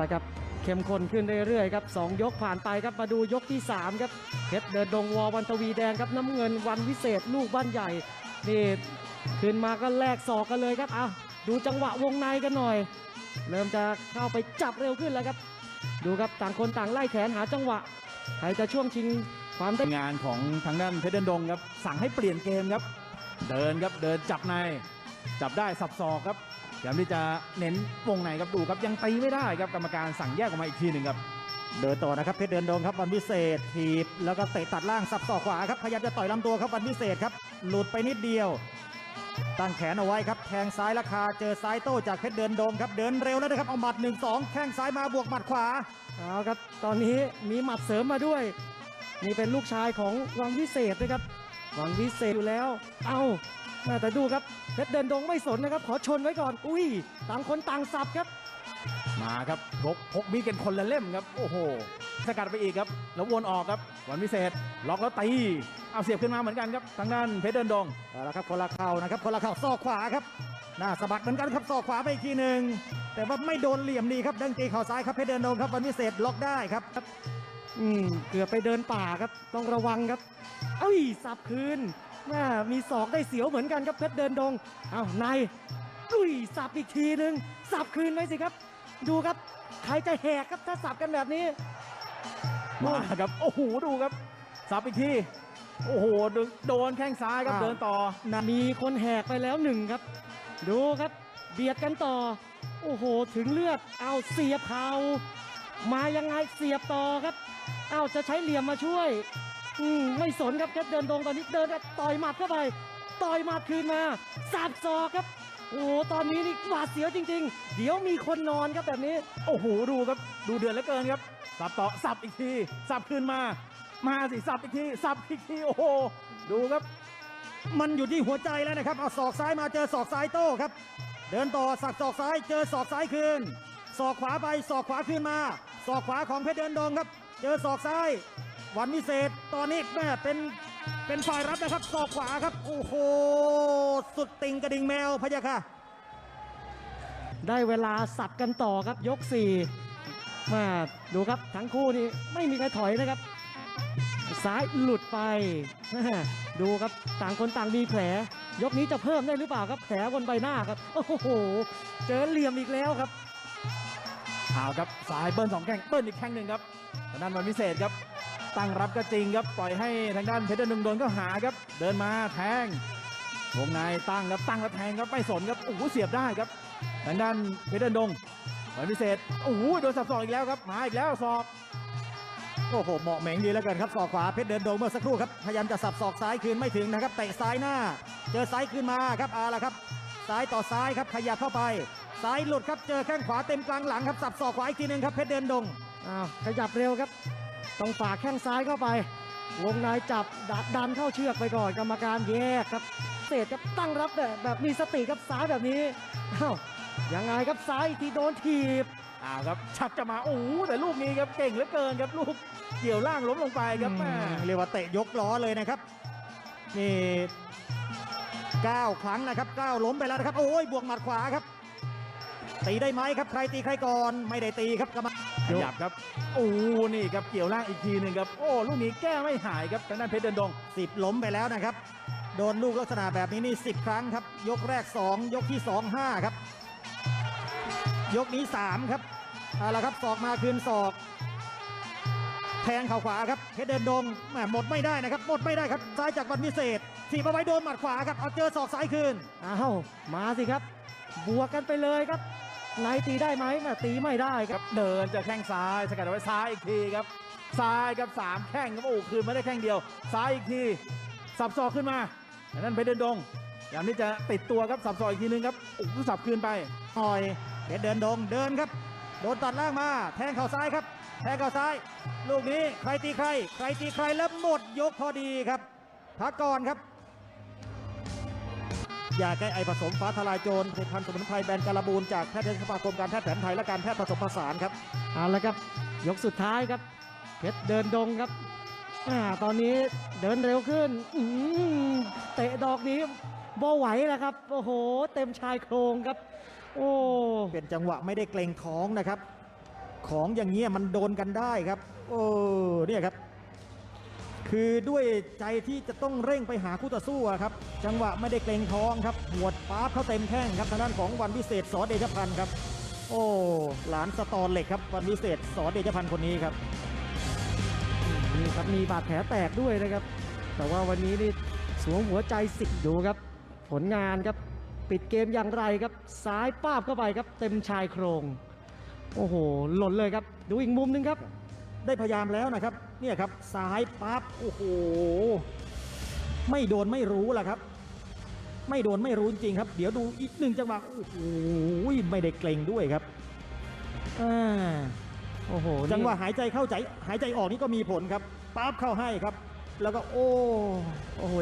นะครับเข้มข้นขึ้นเรื่อยๆครับสองยกผ่านไปครับมาดูยกที่ 3 ครับเพชรเดินดงวอวันทวีแดงครับน้ำเงินวันวิเศษลูกบ้านใหญ่นี่ขึ้นมาก็แลกศอกกันเลยครับเอาดูจังหวะวงในกันหน่อย เริ่มจะเข้าไปจับเร็วขึ้นแล้วครับ ดูครับต่างคนต่างไล่แขนหาจังหวะใครจะช่วงชิงความได้งานของทางด้านเพชรเดินดงครับสั่งให้เปลี่ยนเกมครับ เดินครับเดินจับในจับได้สับศอกครับ พยายามที่จะเน้นวงในครับดูครับยังตีไม่ได้ครับกรรมการสั่งแยกออกมาอีกทีหนึ่งครับเดินต่อนะครับเพชรเดินดงครับวันพิเศษถีบแล้วก็เตะตัดล่างสับศอกขวาครับพยายามจะต่อยลำตัวครับวันพิเศษครับหลุดไปนิดเดียว ตั้งแขนเอาไว้ครับแทงซ้ายราคาเจอซ้ายโต้จากเพชรเดินดงครับเดินเร็วแล้วนะครับเอาหมัด 1 2 แข้งซ้ายมาบวกหมัดขวาเอาครับตอนนี้มีหมัดเสริมมาด้วยนี่เป็นลูกชายของวังวิเศษนะครับวังวิเศษอยู่แล้ว เอา แม่แต่ดูครับเพชรเดินดงไม่สนนะครับ ขอชนไว้ก่อน อุ้ยต่างคนต่างสับครับ มาครับพกพกมีดกันคนละเล่มครับ โอ้โห สกัดไปอีกครับ แล้ววนออกครับ วันพิเศษ ล็อกแล้วตี เอาเสียบขึ้นมาเหมือนกันครับ ทางด้านเพชรเดินดงเอาละครับคนละเข่านะครับ คนละเข่าศอกขวาครับ หน้าสะบัดเหมือนกันครับศอกขวาไปอีกทีหนึ่ง แต่ว่าไม่โดนเหลี่ยมดีครับ ดังตีเข่าซ้ายครับเพชรเดินดงครับวันพิเศษล็อกได้ครับ อืม เกือบไปเดินป่าครับ ต้องระวังครับ เอ้ย สับคืน แม่มีศอกได้เสียวเหมือนกันครับเพชรเดินดง เอาในอุ้ยสับอีกทีหนึ่งสับคืนไว้สิครับ ดูครับ ใครจะแหกครับถ้าสับกันแบบนี้ มาครับ โอ้โห ดูครับ สับอีกที โอ้โห โดนแข้งซ้ายครับอ้าวเดินต่อ มีคนแหกไปแล้วหนึ่งครับ ดูครับ เบียดกันต่อ โอ้โห ถึงเลือด เอาเสียบเข่ามายังไงเสียบต่อครับ เอาจะใช้เหลี่ยมมาช่วย อืมไม่สนครับเพชรเดินดงตอนนี้เดินต่อยหมัดเข้าไป ต่อยหมัดคืนมาสับศอกครับ โอ้โหตอนนี้นี่หวาดเสียวจริง ๆ เดี๋ยวมีคนนอนครับแบบนี้ โอ้โหดูครับดูเดือดเหลือเกินครับสับต่อสับอีกที สับคืนมา มาสิสับอีกทีสับอีกทีโอ้โหดูครับ มันอยู่ที่หัวใจแล้วนะครับเอาศอกซ้ายมาเจอศอกซ้ายโต้ครับ เดินต่อสักศอกซ้ายเจอศอกซ้ายคืนศอกขวาไปศอกขวาคืนมาศอกขวาของเพชรเดินดงครับ เจอศอกซ้าย วันวิเศษตอนนี้แม่เป็นเป็นฝ่ายรับนะครับศอกขวาครับ โอ้โห สุดติงกระดิ่งแมวพะยะค่ะ ได้เวลาสับกันต่อครับยกสี่มาดูครับทั้งคู่นี่ไม่มีใครถอยนะครับ ซ้ายหลุดไป ดูครับต่างคนต่างมีแผล ยกนี้จะเพิ่มได้หรือเปล่าครับแผลบนใบหน้าครับ โอ้โห เจอเหลี่ยมอีกแล้วครับเอาครับซ้ายเบิ้ลสองแข้งเบิ้ลอีกแข้งหนึ่งครับทางด้านวันพิเศษครับ ตั้งรับก็จริงครับปล่อยให้ทางด้านเพชรเดินดงโดนก็หาครับ เดินมาแทงวงในตั้งครับตั้งแล้วแทงครับไม่สนครับโอ้โหเสียบได้ครับทางด้านเพชรเดินดงวันพิเศษโอ้โหโดนสับสอกอีกแล้วครับมาอีกแล้วศอกโอ้โหเหมาะเหม่งดีแล้วกันครับศอกขวาเพชรเดินดงเมื่อสักครู่ครับพยายามจะสับศอกซ้ายคืนไม่ถึงนะครับเตะซ้ายหน้า เจอซ้ายคืนมาครับอาละครับ ซ้ายต่อซ้ายครับขยับเข้าไป ซ้ายหลุดครับเจอแข้งขวาเต็มกลางหลังครับสับศอกขวาอีกทีหนึงครับเพชรเดินดงอ้าวขยับเร็วครับ ต้องฝากแข้งซ้ายเข้าไป วงในจับดักดันเข้าเชือกไปก่อนกรรมการแยกครับ เศษครับตั้งรับแบบแบบมีสติครับซ้ายแบบนี้อ้าวยังไงครับซ้ายอีกทีโดนถีบอ้าวครับชักจะมาโอ้โหแต่ลูกนี้ครับเก่งเหลือเกินครับลูกเกี่ยวล่างล้มลงไปครับแม่เรียกว่าเตะยกล้อเลยนะครับนี่เก้าครั้งนะครับเก้าล้มไปแล้วนะครับ โอ้ยบวกหมัดขวาครับ ตีได้ไหมครับใครตีใครก่อนไม่ได้ตีครับกรรมขยับครับโอ้นี่ครับเกี่ยวล่างอีกทีหนึ่งครับโอ้ลูกนี้แก้ไม่หายครับทางด้านเพชรเดินดงสิบล้มไปแล้วนะครับ โดนลูกลักษณะแบบนี้นี่สิบครั้งครับ ยกแรก 2 ยกที่2 5ครับ ยกนี้ 3 ครับเอาละครับศอกมาคืนศอกแทงเข่าขวาครับเพชรเดินดงแหมหมดไม่ได้นะครับหมดไม่ได้ครับซ้ายจากวันพิเศษถีบเอาไว้โดนหมัดขวาครับเอาเจอศอกซ้ายคืนอ้าวมาสิครับ บวกกันไปเลยครับ ไหนตีได้ไหมแม่ตีไม่ได้คครัรับบเดินจะแข้งซ้ายสกัดเอาไว้ซ้ายอีกทีครับ ซ้ายครับสามแข้งครับโอ้คืนไม่ได้แข้งเดียว ซ้ายอีกที สับศอกขึ้นมาอันนั้นเพชรเดินดงพยายามที่จะติดตัวครับสับศอกอีกทีนึงครับโอ้โหสับคืนไป หน่อยเพชรเดินดงเดินครับ โดนตัดล่างมา แทงเข่าซ้ายครับ แทงเข่าซ้าย ลูกนี้ใครตีใคร ใครตีใครแล้วหมดยกพอดีครับพักก่อนครับ ยาแก้ไอผสมฟ้าทลายโจรผลิตภัณฑ์สมุนไพรแบรนด์การบูนจากแพทยสภากรมการแพทย์แผนไทยและการแพทย์ผสมผสานครับเอาละครับ ยกสุดท้ายครับเพชรเดินดงครับอ่าตอนนี้เดินเร็วขึ้นอื้อหือเตะดอกนี้บ่ไหวแล้วครับ โอ้โห เต็มชายโครงครับ โอ้ เป็นจังหวะไม่ได้เกรงท้องนะครับ ของอย่างเงี้ยมันโดนกันได้ครับ โอ้เนี่ยครับ คือด้วยใจที่จะต้องเร่งไปหาคู่ต่อสู้ครับ จังหวะไม่ได้เกรงท้องครับหัวดป๊าบเข้าเต็มแข้งครับทางด้านของวันวิเศษสอเดชพันธ์ครับ โอ้หลานสตอเหล็กครับวันวิเศษสอเดชพันธ์คนนี้ครับนี่ครับมีบาดแผลแตกด้วยนะครับ แต่ว่าวันนี้นี่สวมหัวใจสิกดูครับ ผลงานครับปิดเกมอย่างไรครับซ้ายป้าบเข้าไปครับ เต็มชายโครง โอ้โหหล่นเลยครับ ดูอีกมุมหนึงครับ ได้พยายามแล้วนะครับ เนี่ยครับซ้ายปั๊บโอ้โหไม่โดนไม่รู้ล่ะครับ ไม่โดนไม่รู้จริงครับ เดี๋ยวดูอีกหนึ่งจังหวะโอ้โหไม่ได้เกรงด้วยครับอ่าโอ้โหนี่จังหวะหายใจเข้าใจ หายใจออกนี่ก็มีผลครับปั๊บเข้าให้ครับ แล้วก็โอ้โอ้โห